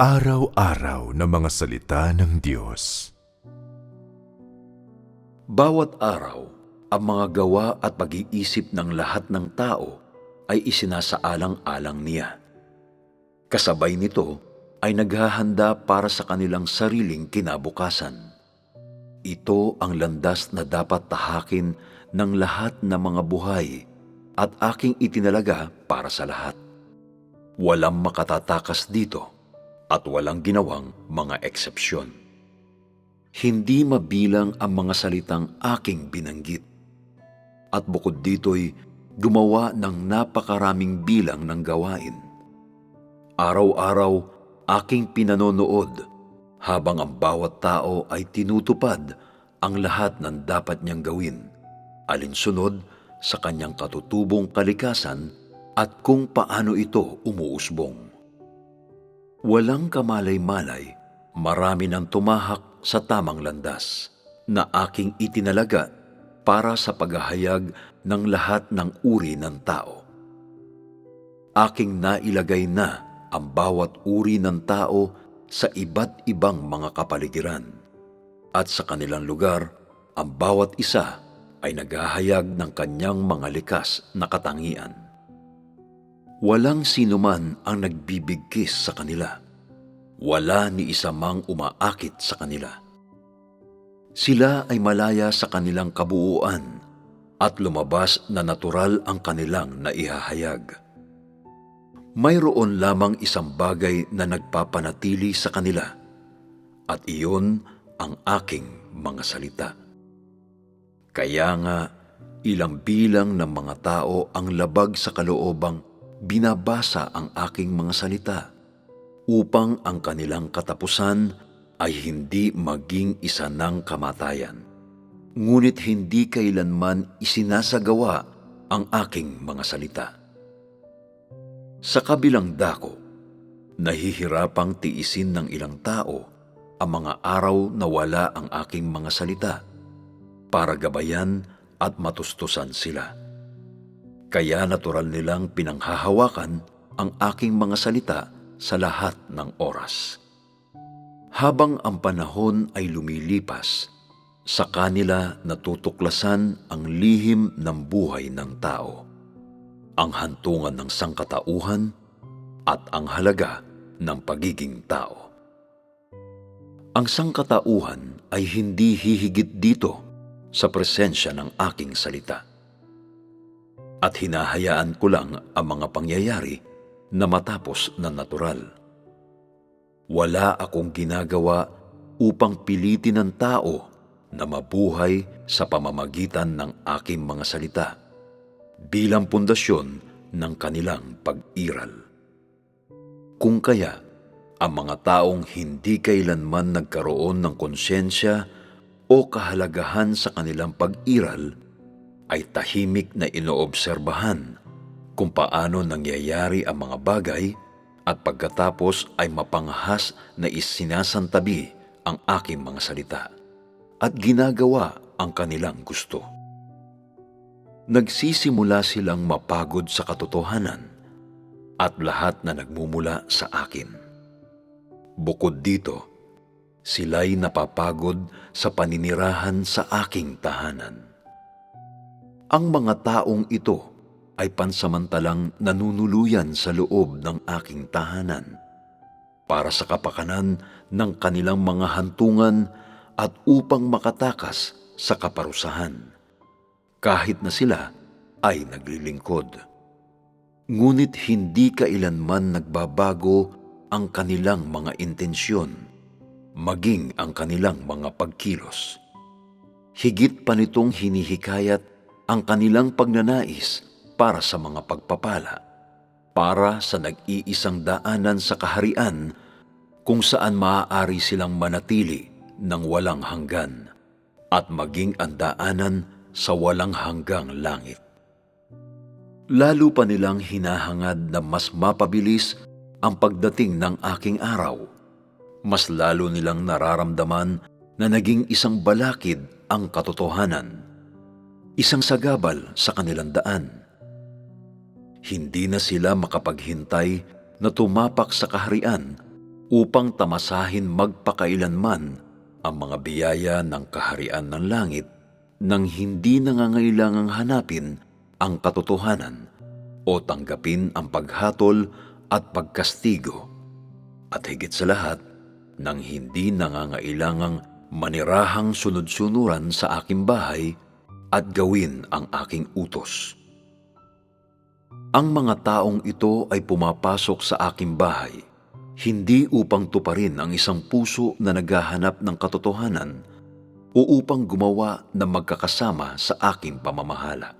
Pang-araw-araw na mga salita ng Diyos. Bawat araw, ang mga gawa at pag-iisip ng lahat ng tao ay isinasaalang-alang niya. Kasabay nito ay naghahanda para sa kanilang sariling kinabukasan. Ito ang landas na dapat tahakin ng lahat ng mga buhay at aking itinalaga para sa lahat. Walang makatatakas dito at walang ginawang mga eksepsyon. Hindi mabilang ang mga salitang aking binanggit. At bukod dito'y gumawa ng napakaraming bilang ng gawain. Araw-araw aking pinanonood habang ang bawat tao ay tinutupad ang lahat ng dapat niyang gawin, alinsunod sa kanyang katutubong kalikasan at kung paano ito umuusbong. Walang kamalay-malay, marami nang tumahak sa tamang landas na aking itinalaga para sa paghahayag ng lahat ng uri ng tao. Aking nailagay na ang bawat uri ng tao sa iba't ibang mga kapaligiran at sa kanilang lugar, ang bawat isa ay naghahayag ng kanyang mga likas na katangian. Walang sinuman ang nagbibigkis sa kanila. Wala ni isa mang umaakit sa kanila. Sila ay malaya sa kanilang kabuuan at lumabas na natural ang kanilang naihahayag. Mayroon lamang isang bagay na nagpapanatili sa kanila at iyon ang aking mga salita. Kaya nga, ilang bilang ng mga tao ang labag sa kaloobang binabasa ang aking mga salita upang ang kanilang katapusan ay hindi maging isa ng kamatayan. Ngunit hindi kailanman isinasagawa ang aking mga salita. Sa kabilang dako, nahihirapang tiisin ng ilang tao ang mga araw na wala ang aking mga salita para gabayan at matustusan sila. Kaya natural nilang pinanghahawakan ang aking mga salita sa lahat ng oras. Habang ang panahon ay lumilipas, sa kanila natutuklasan ang lihim ng buhay ng tao, ang hantungan ng sangkatauhan at ang halaga ng pagiging tao. Ang sangkatauhan ay hindi hihigit dito sa presensya ng aking salita at hinahayaan ko lang ang mga pangyayari na matapos na natural. Wala akong ginagawa upang pilitin ng tao na mabuhay sa pamamagitan ng aking mga salita bilang pundasyon ng kanilang pag-iral. Kung kaya, ang mga taong hindi kailanman nagkaroon ng konsyensya o kahalagahan sa kanilang pag-iral ay tahimik na inoobserbahan kung paano nangyayari ang mga bagay at pagkatapos ay mapangahas na isinasantabi ang aking mga salita at ginagawa ang kanilang gusto. Nagsisimula silang mapagod sa katotohanan at lahat na nagmumula sa akin. Bukod dito, sila'y napapagod sa paninirahan sa aking tahanan ang mga taong ito ay pansamantalang nanunuluyan sa loob ng aking tahanan para sa kapakanan ng kanilang mga hantungan at upang makatakas sa kaparusahan, kahit na sila ay naglilingkod. Ngunit hindi kailanman nagbabago ang kanilang mga intensyon, maging ang kanilang mga pagkilos. Higit pa nitong hinihikayat ang kanilang pagnanais para sa mga pagpapala, para sa nag-iisang daanan sa kaharian kung saan maaari silang manatili ng walang hanggan at maging ang daanan sa walang hanggang langit. Lalo pa nilang hinahangad na mas mapabilis ang pagdating ng aking araw. Mas lalo nilang nararamdaman na naging isang balakid ang katotohanan isang sagabal sa kanilang daan. Hindi na sila makapaghintay na tumapak sa kaharian upang tamasahin magpakailanman ang mga biyaya ng kaharian ng langit nang hindi nangangailangang hanapin ang katotohanan o tanggapin ang paghatol at pagkastigo. At higit sa lahat, nang hindi nangangailangang manirahang sunod-sunuran sa aking bahay at gawin ang aking utos. Ang mga taong ito ay pumapasok sa aking bahay, hindi upang tuparin ang isang puso na naghahanap ng katotohanan o upang gumawa na magkakasama sa aking pamamahala.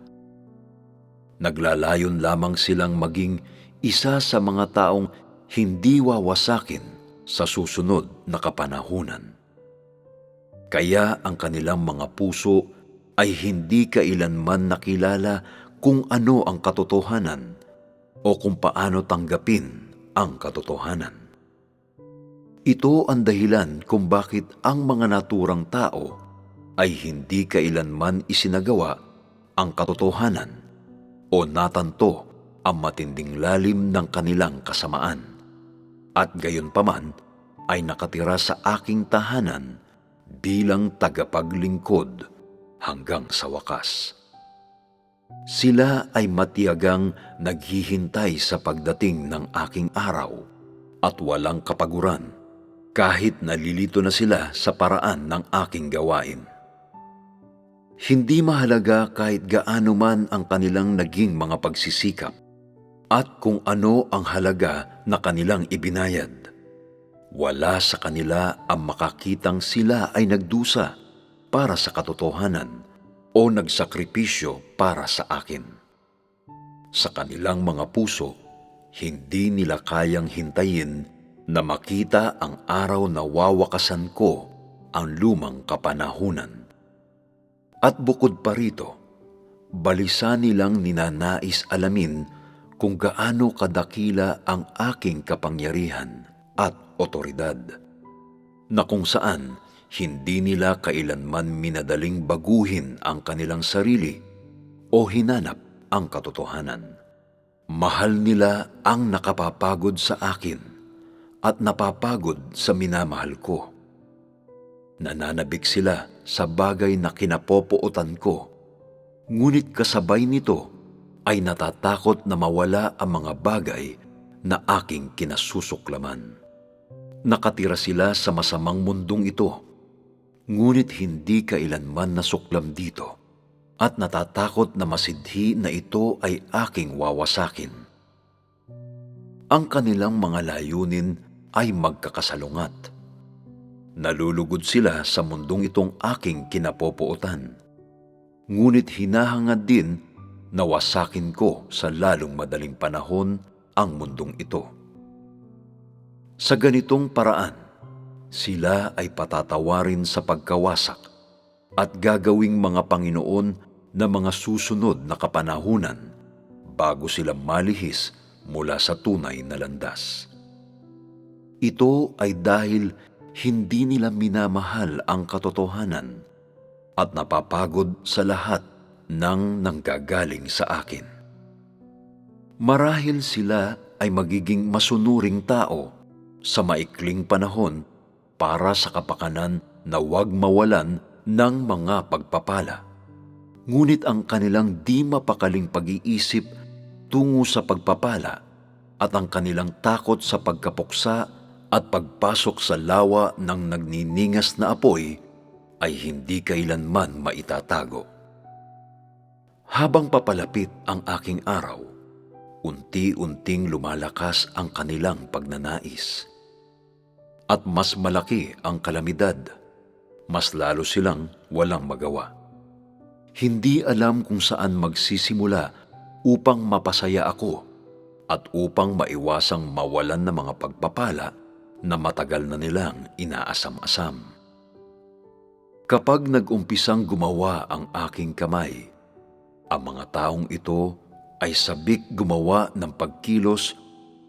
Naglalayon lamang silang maging isa sa mga taong hindi wawasakin sa susunod na kapanahunan. Kaya ang kanilang mga puso ay hindi kailanman nakilala kung ano ang katotohanan o kung paano tanggapin ang katotohanan. Ito ang dahilan kung bakit ang mga naturang tao ay hindi kailanman isinagawa ang katotohanan o natanto ang matinding lalim ng kanilang kasamaan. At gayon paman ay nakatira sa aking tahanan bilang tagapaglingkod hanggang sa wakas. Sila ay matiyagang naghihintay sa pagdating ng aking araw at walang kapaguran kahit nalilito na sila sa paraan ng aking gawain. Hindi mahalaga kahit gaano man ang kanilang naging mga pagsisikap at kung ano ang halaga na kanilang ibinayad. Wala sa kanila ang makakitang sila ay nagdusa para sa katotohanan o nagsakripisyo para sa akin. Sa kanilang mga puso, hindi nila kayang hintayin na makita ang araw na wawakasan ko ang lumang kapanahunan. At bukod pa rito, balisa nilang ninanais alamin kung gaano kadakila ang aking kapangyarihan at otoridad, na kung saan hindi nila kailanman minadaling baguhin ang kanilang sarili o hinanap ang katotohanan. Mahal nila ang nakapapagod sa akin at napapagod sa minamahal ko. Nananabik sila sa bagay na kinapopootan ko, ngunit kasabay nito ay natatakot na mawala ang mga bagay na aking kinasusuklaman. Nakatira sila sa masamang mundong ito, ngunit hindi kailanman nasuklam dito at natatakot na masidhi na ito ay aking wawasakin. Ang kanilang mga layunin ay magkakasalungat. Nalulugod sila sa mundong itong aking kinapopootan. Ngunit hinahangad din na wasakin ko sa lalong madaling panahon ang mundong ito. Sa ganitong paraan, sila ay patatawarin sa pagkawasak at gagawing mga Panginoon na mga susunod na kapanahunan bago sila malihis mula sa tunay na landas. Ito ay dahil hindi nila minamahal ang katotohanan at napapagod sa lahat ng nanggagaling sa akin. Marahil sila ay magiging masunuring tao sa maikling panahon para sa kapakanan na huwag mawalan ng mga pagpapala. Ngunit ang kanilang di mapakaling pag-iisip tungo sa pagpapala at ang kanilang takot sa pagkapuksa at pagpasok sa lawa ng nagniningas na apoy ay hindi kailanman maitatago. Habang papalapit ang aking araw, unti-unting lumalakas ang kanilang pagnanais. At mas malaki ang kalamidad, mas lalo silang walang magawa. Hindi alam kung saan magsisimula upang mapasaya ako at upang maiwasang mawalan ng mga pagpapala na matagal na nilang inaasam-asam. Kapag nag-umpisang gumawa ang aking kamay, ang mga taong ito ay sabik gumawa ng pagkilos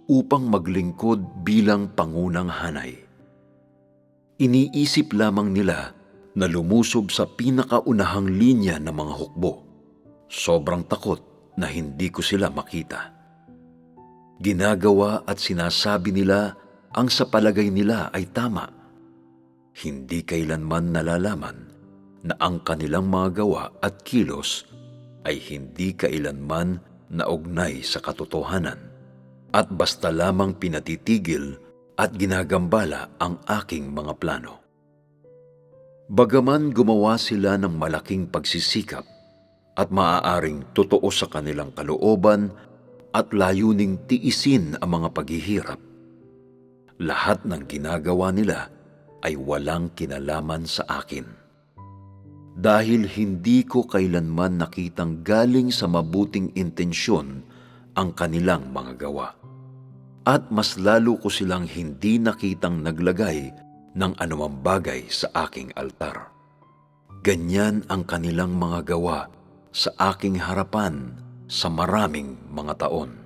upang maglingkod bilang pangunang hanay. Iniisip lamang nila na lumusob sa pinakaunahang linya ng mga hukbo. Sobrang takot na hindi ko sila makita. Ginagawa at sinasabi nila ang sa palagay nila ay tama. Hindi kailanman nalalaman na ang kanilang mga gawa at kilos ay hindi kailanman naugnay sa katotohanan at basta lamang pinatitigil at ginagambala ang aking mga plano. Bagaman gumawa sila ng malaking pagsisikap at maaaring totoo sa kanilang kalooban at layuning tiisin ang mga paghihirap, lahat ng ginagawa nila ay walang kinalaman sa akin. Dahil hindi ko kailanman nakitang galing sa mabuting intensyon ang kanilang mga gawa. At mas lalo ko silang hindi nakitang naglagay ng anumang bagay sa aking altar. Ganyan ang kanilang mga gawa sa aking harapan sa maraming mga taon.